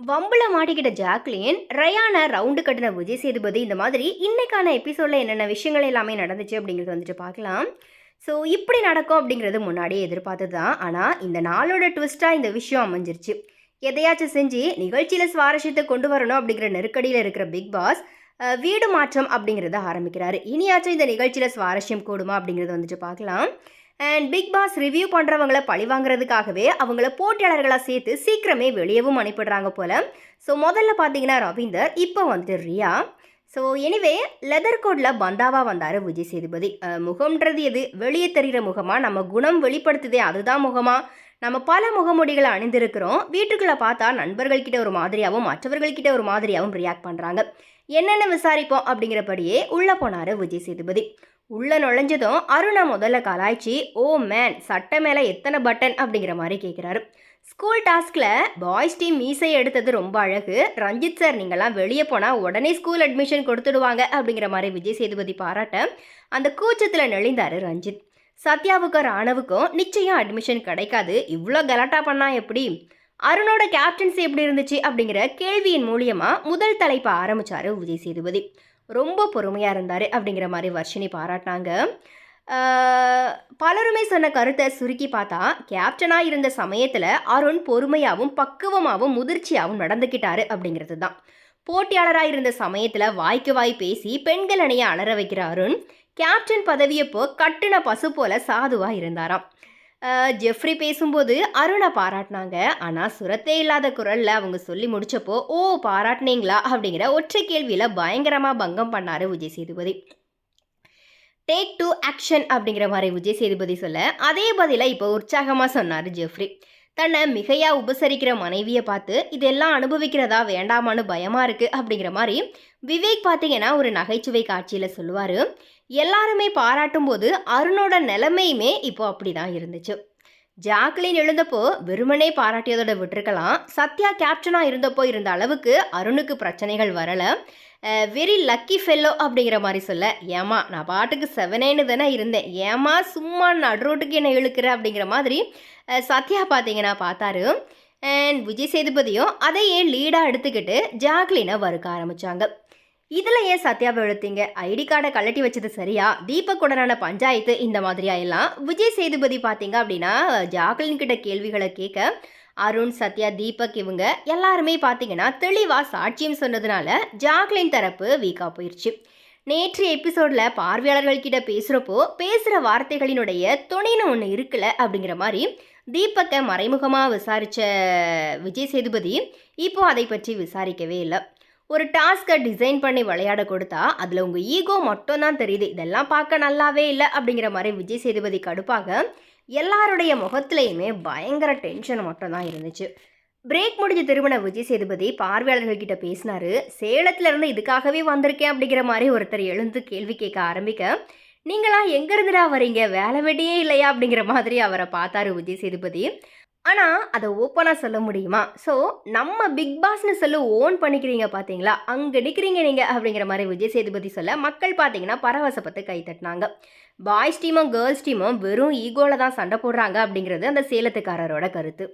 வம்புல மாட்டிக்கிட்ட Jacqueline ரயானை round கட்டின விஜய் சேதுபதி இந்த மாதிரி இன்னைக்கான எபிசோடில் என்னென்ன விஷயங்கள் எல்லாமே நடந்துச்சு அப்படிங்கிறது வந்துட்டு பார்க்கலாம். ஸோ இப்படி நடக்கும் அப்படிங்கிறது முன்னாடியே எதிர்பார்த்து தான். ஆனால் இந்த நாளோட ட்விஸ்ட்டாக இந்த விஷயம் அமைஞ்சிருச்சு. எதையாச்சும் செஞ்சு நிகழ்ச்சியில் சுவாரஸ்யத்தை கொண்டு வரணும் அப்படிங்கிற நெருக்கடியில் இருக்கிற பிக் பாஸ் வீடு மாற்றம் அப்படிங்கிறத ஆரம்பிக்கிறாரு. இனியாச்சும் இந்த நிகழ்ச்சியில் சுவாரஸ்யம் கூடுமா அப்படிங்கிறத வந்துட்டு பார்க்கலாம். அண்ட் பிக் பாஸ் ரிவ்யூ பண்ணுறவங்கள பழி வாங்குறதுக்காகவே அவங்கள போட்டியாளர்களாக சேர்த்து சீக்கிரமே வெளியவும் அனுப்பிடுறாங்க போல். ஸோ முதல்ல பார்த்தீங்கன்னா ரவீந்தர் இப்போ வந்துட்டு ரியா. ஸோ எனிவே லெதர் கோட்டில் பந்தாவாக வந்தார் விஜய் சேதுபதி. முகம்ன்றது எது? வெளியே தெரிகிற முகமாக நம்ம குணம் வெளிப்படுத்துதே அதுதான் முகமாக நம்ம பல முகமுடிகளை அணிந்திருக்கிறோம். வீட்டுக்குள்ளே பார்த்தா நண்பர்கள்கிட்ட ஒரு மாதிரியாகவும் மற்றவர்கள்கிட்ட ஒரு மாதிரியாகவும் ரியாக்ட் பண்ணுறாங்க என்னென்ன விசாரிப்போம் அப்படிங்கிறபடியே உள்ளே போனார் விஜய் சேதுபதி. உள்ளே நுழைஞ்சதும் அருணா முதல்ல கலாய்ச்சி ஓ மேன் சட்டை மேலே எத்தனை பட்டன்? அப்படிங்கிற மாதிரி கேட்குறாரு ஸ்கூல் டாஸ்கில் பாய்ஸ் டீம் மீசை எடுத்தது ரொம்ப அழகு. ரஞ்சித் சார் நீங்கள்லாம் வெளியே போனால் உடனே ஸ்கூல் அட்மிஷன் கொடுத்துடுவாங்க அப்படிங்கிற மாதிரி விஜய் சேதுபதி பாராட்ட அந்த கூச்சத்தில் நெளிந்தார் ரஞ்சித். சத்யாவுக்கும் ராணவுக்கும் நிச்சயம் அட்மிஷன் கிடைக்காது. இவ்வளோ கலாட்டா பண்ணால் எப்படி? அருணோட கேப்டன்சி எப்படி இருந்துச்சு அப்படிங்கிற கேள்வியின் மூலியமாக முதல் தலைப்பை ஆரம்பித்தார் விஜய் சேதுபதி. ரொம்ப பொறுமையாக இருந்தார் அப்படிங்கிற மாதிரி வர்ஷினி பாராட்டினாங்க. பலருமே சொன்ன கருத்தை சுருக்கி பார்த்தா கேப்டனாக இருந்த சமயத்தில் அருண் பொறுமையாகவும் பக்குவமாகவும் முதிர்ச்சியாகவும் நடந்துக்கிட்டாரு அப்படிங்கிறது தான் போட்டியாளராக இருந்த சமயத்தில் வாய்க்கு வாய் பேசி பெண்கள் அணியை அலற வைக்கிற அருண் கேப்டன் பதவியப்போ கட்டுன பசு போல சாதுவாக இருந்தாராம். ஜெஃப்ரி பேசும்போது அருணை பாராட்டினாங்க. ஆனால் சுரத்தே இல்லாத குரலில் அவங்க சொல்லி முடிச்சப்போ ஓ பாராட்டினீங்களா? அப்படிங்கிற ஒற்றை கேள்வியில் பயங்கரமாக பங்கம் பண்ணார் Vijay Sethupathi. Take to action அப்படிங்கிற மாதிரி விஜய் சேதுபதி சொல்ல அதே பதிலை இப்போ உற்சாகமாக சொன்னார் ஜெஃப்ரி. தன்னை மிகையா உபசரிக்கிற மனைவியை பார்த்து இதெல்லாம் அனுபவிக்கிறதா? வேண்டாமான்னு பயமா இருக்கு? அப்படிங்கிற மாதிரி விவேக் பார்த்தீங்கன்னா ஒரு நகைச்சுவை காட்சியில் சொல்லுவார். எல்லாருமே பாராட்டும் போது அருணோட நிலைமையுமே இப்போ அப்படிதான் இருந்துச்சு. ஜாக்லின் எழுந்தப்போ வெறுமனே பாராட்டியதோட விட்டுருக்கலாம். சத்யா கேப்டனாக இருந்தப்போ இருந்த அளவுக்கு அருணுக்கு பிரச்சனைகள் வரலை. வெரி லக்கி ஃபெல்லோ அப்படிங்கிற மாதிரி சொல்ல ஏமா நான் பாட்டுக்கு செவனேன்னு தானே இருந்தேன். ஏமா சும்மா நடுரோட்டுக்கு என்ன இழுக்கிற? அப்படிங்கிற மாதிரி சத்யா பார்த்தீங்கன்னா பார்த்தாரு அண்ட் விஜய் சேதுபதியும் அதையே லீடாக எடுத்துக்கிட்டு ஜாக்லினை வறுக்க ஆரம்பித்தாங்க இதில் ஏன் சத்யாவை எழுத்தீங்க ஐடி கார்டை கழட்டி வச்சது சரியா? தீபக்குடனான பஞ்சாயத்து இந்த மாதிரியா எல்லாம்? விஜய் சேதுபதி பார்த்தீங்க அப்படின்னா ஜாக்லின் கிட்ட கேள்விகளை கேட்க அருண் சத்யா தீபக் இவங்க எல்லாருமே பார்த்தீங்கன்னா தெளிவாக சாட்சியம் சொன்னதுனால ஜாக்லின் தரப்பு வீக்காக போயிடுச்சு நேற்று எபிசோடில் பார்வையாளர்கள் கிட்ட பேசுகிறப்போ பேசுகிற வார்த்தைகளினுடைய துணைன்னு ஒன்று இருக்குல்ல அப்படிங்கிற மாதிரி தீபக்கை மறைமுகமாக விசாரித்த விஜய் சேதுபதி இப்போ அதை பற்றி விசாரிக்கவே இல்லை. ஒரு டாஸ்க்கை டிசைன் பண்ணி விளையாட கொடுத்தா அதில் உங்கள் ஈகோ மட்டும் தான் தெரியுது. இதெல்லாம் பார்க்க நல்லாவே இல்லை அப்படிங்கிற மாதிரி விஜய் சேதுபதி கடுப்பாக எல்லாருடைய முகத்துலையுமே பயங்கர டென்ஷன் மட்டும் தான் இருந்துச்சு. பிரேக் முடிஞ்ச திருமண விஜய் சேதுபதி பார்வையாளர்கள் கிட்ட பேசினாரு சேலத்துல இருந்து இதுக்காகவே வந்திருக்கேன் அப்படிங்கிற மாதிரி ஒருத்தர் எழுந்து கேள்வி கேட்க ஆரம்பிக்க நீங்களாம் எங்கேருந்துடா வரீங்க? வேலை வெட்டியே இல்லையா? அப்படிங்கிற மாதிரி அவரை பார்த்தாரு விஜய் சேதுபதி. ஆனால் அதை ஓப்பனாக சொல்ல முடியுமா? ஸோ நம்ம பிக் பாஸ்னு சொல்லி ஓன் பண்ணிக்கிறீங்க பார்த்தீங்களா அங்கே நிற்கிறீங்க நீங்கள் அப்படிங்கிற மாதிரி விஜய் சேதுபதி சொல்ல மக்கள் பார்த்தீங்கன்னா பரவசப்பட்டு கை தட்டினாங்க. பாய்ஸ் டீமும் கேர்ள்ஸ் டீமும் வெறும் ஈகோவில் தான் சண்டை போடுறாங்க அப்படிங்கிறது அந்த சேலத்துக்காரரோட கருத்து.